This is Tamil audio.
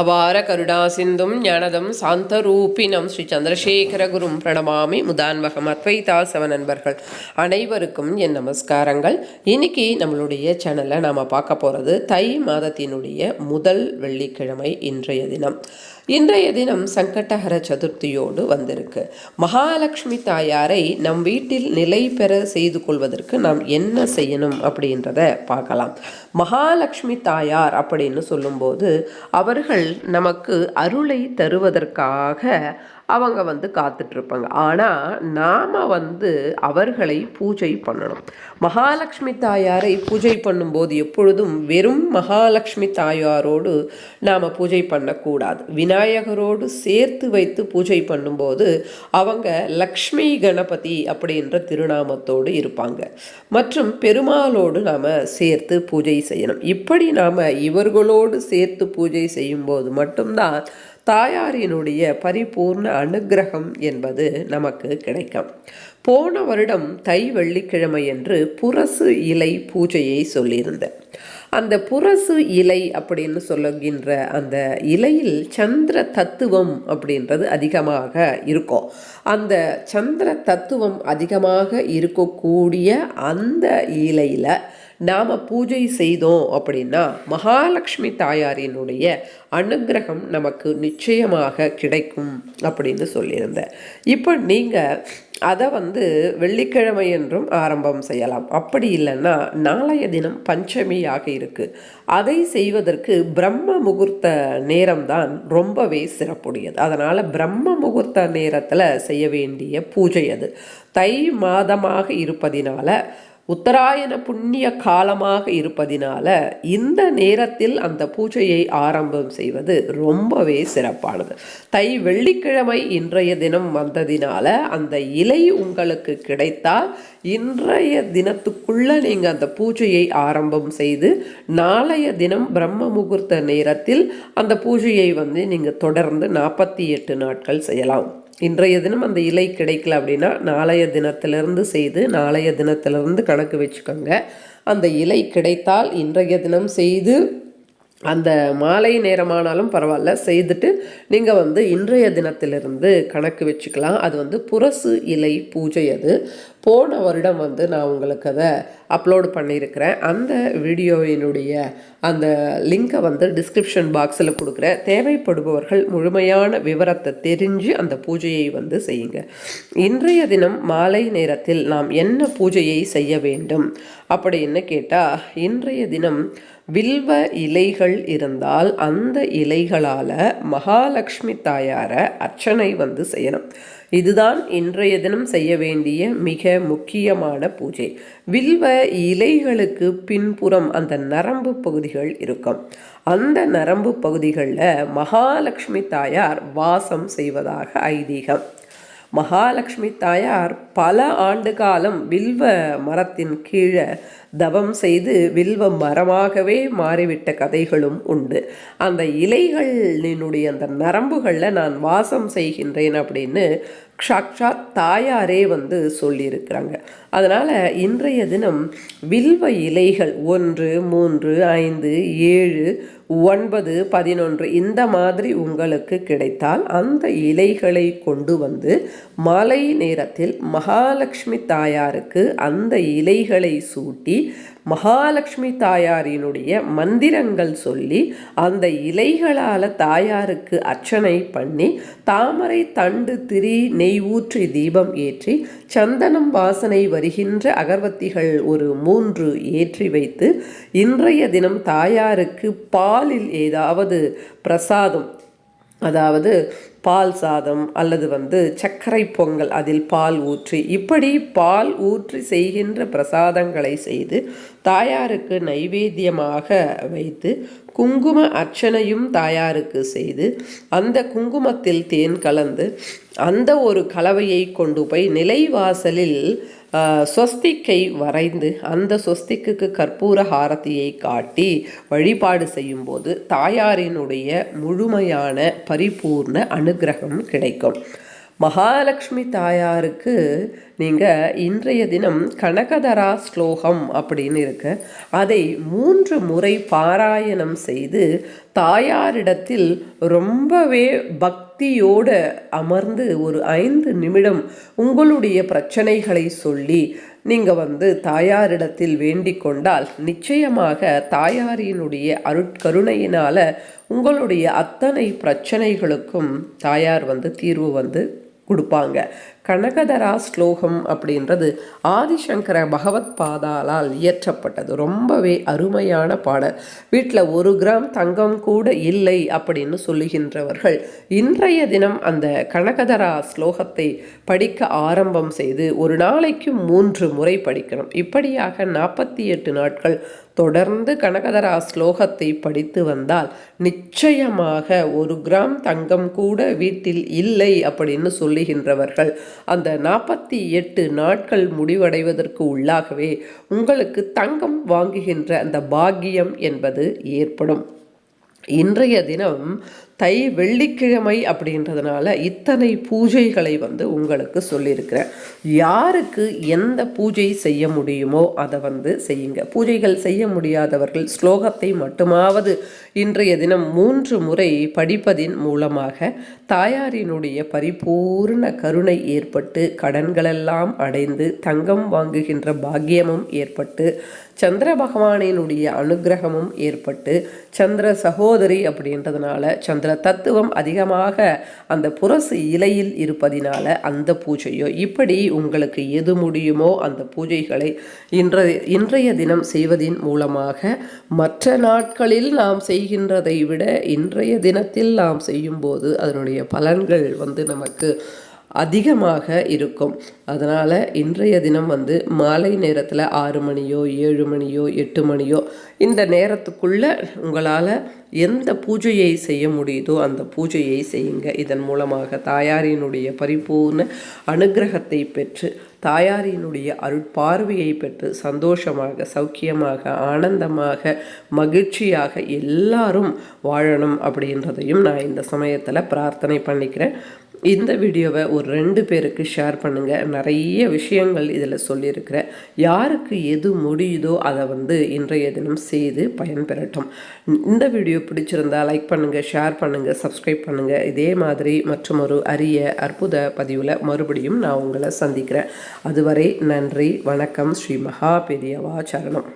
அபார கருணாசிந்தும் ஞானதம் சாந்தரூபினம் ஸ்ரீ சந்திரசேகர குரும் பிரணமாமி முதான்வகம் அத்வைதா சவ நண்பர்கள் அனைவருக்கும் என் நமஸ்காரங்கள். இன்னைக்கு நம்மளுடைய சேனலில் நாம் பார்க்க போகிறது தை மாதத்தினுடைய முதல் வெள்ளிக்கிழமை இன்றைய தினம். இன்றைய தினம் சங்கடஹர சதுர்த்தியோடு வந்திருக்கு. மகாலட்சுமி தாயாரை நம் வீட்டில் நிலை பெற செய்து கொள்வதற்கு நாம் என்ன செய்யணும் அப்படின்றத பார்க்கலாம். மகாலட்சுமி தாயார் அப்படின்னு சொல்லும்போது அவர்கள் நமக்கு அருளை தருவதற்காக அவங்க வந்து காத்துட்ருப்பாங்க. ஆனால் நாம் வந்து அவர்களை பூஜை பண்ணணும். மகாலட்சுமி தாயாரை பூஜை பண்ணும்போது எப்பொழுதும் வெறும் மகாலட்சுமி தாயாரோடு நாம் பூஜை பண்ணக்கூடாது. விநாயகரோடு சேர்த்து வைத்து பூஜை பண்ணும்போது அவங்க லக்ஷ்மி கணபதி அப்படின்ற திருநாமத்தோடு இருப்பாங்க. மற்றும் பெருமாளோடு நாம் சேர்த்து பூஜை செய்யணும். இப்படி நாம் இவர்களோடு சேர்த்து பூஜை செய்யும்போது மட்டும்தான் தாயாரினுடைய பரிபூர்ண அனுக்கிரகம் என்பது நமக்கு கிடைக்கும். போன வருடம் தை வெள்ளிக்கிழமை என்று புரசு இலை பூஜையை சொல்லியிருந்தேன். அந்த புரசு இலை அப்படின்னு சொல்லுகின்ற அந்த இலையில் சந்திர தத்துவம் அப்படின்றது அதிகமாக இருக்கும். அந்த சந்திர தத்துவம் அதிகமாக இருக்கக்கூடிய அந்த இலையில் நாம் பூஜை செய்தோம் அப்படின்னா மகாலட்சுமி தாயாரினுடைய அனுகிரகம் நமக்கு நிச்சயமாக கிடைக்கும் அப்படின்னு சொல்லியிருந்தேன். இப்போ நீங்கள் அதை வந்து வெள்ளிக்கிழமை என்றும் ஆரம்பம் செய்யலாம். அப்படி இல்லைன்னா நாளைய தினம் பஞ்சமியாக இருக்குது அதை செய்வதற்கு பிரம்ம முகூர்த்த நேரம்தான் ரொம்பவே சிறப்புடையது. அதனால் பிரம்ம முகூர்த்த நேரத்தில் செய்ய வேண்டிய பூஜை அது. தை மாதமாக இருப்பதினால உத்தராயண புண்ணிய காலமாக இருப்பதினால இந்த நேரத்தில் அந்த பூஜையை ஆரம்பம் செய்வது ரொம்பவே சிறப்பானது. தை வெள்ளிக்கிழமை இன்றைய தினம் வந்ததினால அந்த இலை உங்களுக்கு கிடைத்தால் இன்றைய தினத்துக்குள்ள நீங்கள் அந்த பூஜையை ஆரம்பம் செய்து நாளைய தினம் பிரம்ம முகூர்த்த நேரத்தில் அந்த பூஜையை வந்து நீங்கள் தொடர்ந்து நாற்பத்தி எட்டு நாட்கள் செய்யலாம். இன்றைய தினம் அந்த இலை கிடைக்கல அப்படின்னா நாளைய தினத்திலிருந்து செய்து நாளைய தினத்திலிருந்து கணக்கு வச்சுக்கோங்க. அந்த இலை கிடைத்தால் இன்றைய தினம் செய்து அந்த மாலை நேரமானாலும் பரவாயில்ல செய்துட்டு நீங்கள் வந்து இன்றைய தினத்திலிருந்து கணக்கு வச்சுக்கலாம். அது வந்து புரசு இலை பூஜை அது. போன வருடம் வந்து நான் உங்களுக்கு அதை அப்லோடு பண்ணியிருக்கிறேன். அந்த வீடியோவினுடைய அந்த லிங்கை வந்து டிஸ்கிரிப்ஷன் பாக்ஸில் கொடுக்குறேன். தேவைப்படுபவர்கள் முழுமையான விவரத்தை தெரிஞ்சு அந்த பூஜையை வந்து செய்யுங்க. இன்றைய தினம் மாலை நேரத்தில் நாம் என்ன பூஜையை செய்ய வேண்டும் அப்படின்னு கேட்டால் இன்றைய தினம் வில்வ இலைகள் இருந்தால் அந்த இலைகளால் மகாலட்சுமி தாயாரை அர்ச்சனை வந்து செய்யணும். இதுதான் இன்றைய தினம் செய்ய வேண்டிய மிக முக்கியமான பூஜை. வில்வ இலைகளுக்கு பின்புறம் அந்த நரம்பு பகுதிகள் இருக்கும். அந்த நரம்பு பகுதிகளில் மகாலட்சுமி தாயார் வாசம் செய்வதாக ஐதீகம். மகாலட்சுமி தாயார் பல ஆண்டு காலம் வில்வ மரத்தின் கீழே தவம் செய்து வில்வ மரமாகவே மாறிவிட்ட கதைகளும் உண்டு. அந்த இலைகளினுடைய அந்த நரம்புகளில் நான் வாசம் செய்கின்றேன் அப்படின்னு சாக்ஷாத் தாயாரே வந்து சொல்லியிருக்கிறாங்க. அதனால் இன்றைய தினம் வில்வ இலைகள் ஒன்று மூன்று ஐந்து ஏழு ஒன்பது பதினொன்று இந்த மாதிரி உங்களுக்கு கிடைத்தால் அந்த இலைகளை கொண்டு வந்து மாலை நேரத்தில் மகாலட்சுமி தாயாருக்கு அந்த இலைகளை சூட்டி மகாலட்சுமி தாயாரினுடைய மந்திரங்கள் சொல்லி அந்த இலைகளால் தாயாருக்கு அர்ச்சனை பண்ணி தாமரை தண்டு திரி நெய் ஊற்றி தீபம் ஏற்றி சந்தனம் வாசனை வருகின்ற அகர்வத்திகள் ஒரு மூன்று ஏற்றி வைத்து இன்றைய தினம் தாயாருக்கு பாலில் ஏதாவது பிரசாதம் அதாவது பால் சாதம் அல்லது வந்து சர்க்கரை பொங்கல் அதில் பால் ஊற்றி இப்படி பால் ஊற்றி செய்கின்ற பிரசாதங்களை செய்து தாயாருக்கு நைவேத்தியமாக வைத்து குங்கும அர்ச்சனையும் தாயாருக்கு செய்து அந்த குங்குமத்தில் தேன் கலந்து அந்த ஒரு கலவையை கொண்டு போய் நிலைவாசலில் ஸ்வஸ்திக்கை வரைந்து அந்த ஸ்வஸ்திக்கு கற்பூர ஹாரத்தியை காட்டி வழிபாடு செய்யும்போது தாயாரினுடைய முழுமையான பரிபூர்ண அனுகிரகம் கிடைக்கும். மகாலட்சுமி தாயாருக்கு நீங்கள் இன்றைய தினம் கனகதரா ஸ்லோகம் அப்படின்னு இருக்கு. அதை மூன்று முறை பாராயணம் செய்து தாயாரிடத்தில் ரொம்பவே பக்தியோடு அமர்ந்து ஒரு ஐந்து நிமிடம் உங்களுடைய பிரச்சனைகளை சொல்லி நீங்கள் வந்து தாயாரிடத்தில் வேண்டிக் கொண்டால் நிச்சயமாக தாயாரினுடைய அருட்கருணையினால் உங்களுடைய அத்தனை பிரச்சனைகளுக்கும் தாயார் வந்து தீர்வு வந்து கொடுப்பாங்க. கனகதரா ஸ்லோகம் அப்படின்றது ஆதிசங்கர பகவத் பாதாலால் இயற்றப்பட்டது. ரொம்பவே அருமையான பாடல். வீட்டில் ஒரு கிராம் தங்கம் கூட இல்லை அப்படின்னு சொல்லுகின்றவர்கள் இன்றைய தினம் அந்த கனகதரா ஸ்லோகத்தை படிக்க ஆரம்பம் செய்து ஒரு நாளைக்கு மூன்று முறை படிக்கணும். இப்படியாக நாற்பத்தி எட்டு நாட்கள் தொடர்ந்து கனகதரா ஸ்லோகத்தை படித்து வந்தால் நிச்சயமாக ஒரு கிராம் தங்கம் கூட வீட்டில் இல்லை அப்படின்னு சொல்லுகின்றவர்கள் அந்த நாற்பத்தி எட்டு நாட்கள் முடிவடைவதற்கு உள்ளாகவே உங்களுக்கு தங்கம் வாங்குகின்ற அந்த பாக்கியம் என்பது ஏற்படும். இன்றைய தினம் தை வெள்ளிக்கிழமை அப்படின்றதுனால இத்தனை பூஜைகளை வந்து உங்களுக்கு சொல்லியிருக்கிறேன். யாருக்கு எந்த பூஜை செய்ய முடியுமோ அதை வந்து செய்யுங்க. பூஜைகள் செய்ய முடியாதவர்கள் ஸ்லோகத்தை மட்டுமாவது இன்றைய தினம் மூன்று முறை படிப்பதின் மூலமாக தாயாரினுடைய பரிபூர்ண கருணை ஏற்பட்டு கடன்களெல்லாம் அடைந்து தங்கம் வாங்குகின்ற பாக்கியமும் ஏற்பட்டு சந்திர பகவானினுடைய அனுகிரகமும் ஏற்பட்டு சந்திர சகோதரி அப்படின்றதுனால சந்திர தத்துவம் அதிகமாக அந்த புரசு இலையில் இருப்பதினால அந்த பூஜையோ இப்படி உங்களுக்கு எது முடியுமோ அந்த பூஜைகளை இன்றைய இன்றைய தினம் செய்வதின் மூலமாக மற்ற நாட்களில் நாம் செய்கின்றதை விட இன்றைய தினத்தில் நாம் செய்யும்போது அதனுடைய பலன்கள் வந்து நமக்கு அதிகமாக இருக்கும். அதனால் இன்றைய தினம் வந்து மாலை நேரத்தில் ஆறு மணியோ ஏழு மணியோ எட்டு மணியோ இந்த நேரத்துக்குள்ளே உங்களால் எந்த பூஜையை செய்ய முடியுதோ அந்த பூஜையை செய்யுங்க. இதன் மூலமாக தாயாரினுடைய பரிபூர்ண அனுகிரகத்தை பெற்று தாயாரினுடைய அருட்பார்வையை பெற்று சந்தோஷமாக சௌக்கியமாக ஆனந்தமாக மகிழ்ச்சியாக எல்லாரும் வாழணும் அப்படின்றதையும் நான் இந்த சமயத்தில் பிரார்த்தனை பண்ணிக்கிறேன். இந்த வீடியோவை ஒரு ரெண்டு பேருக்கு ஷேர் பண்ணுங்கள் நிறைய விஷயங்கள் இதில் சொல்லியிருக்கிறேன் யாருக்கு எது முடியுதோ அதை வந்து இன்றைய தினம் செய்து பயன்பெறட்டும். இந்த வீடியோ பிடிச்சிருந்தா லைக் பண்ணுங்கள் ஷேர் பண்ணுங்கள் சப்ஸ்கிரைப் பண்ணுங்கள் இதே மாதிரி மற்றும் ஒரு அரிய அற்புத பதிவில் மறுபடியும் நான் உங்களை சந்திக்கிறேன். அதுவரை நன்றி வணக்கம். ஸ்ரீ மகா பெரியவா சரணம்.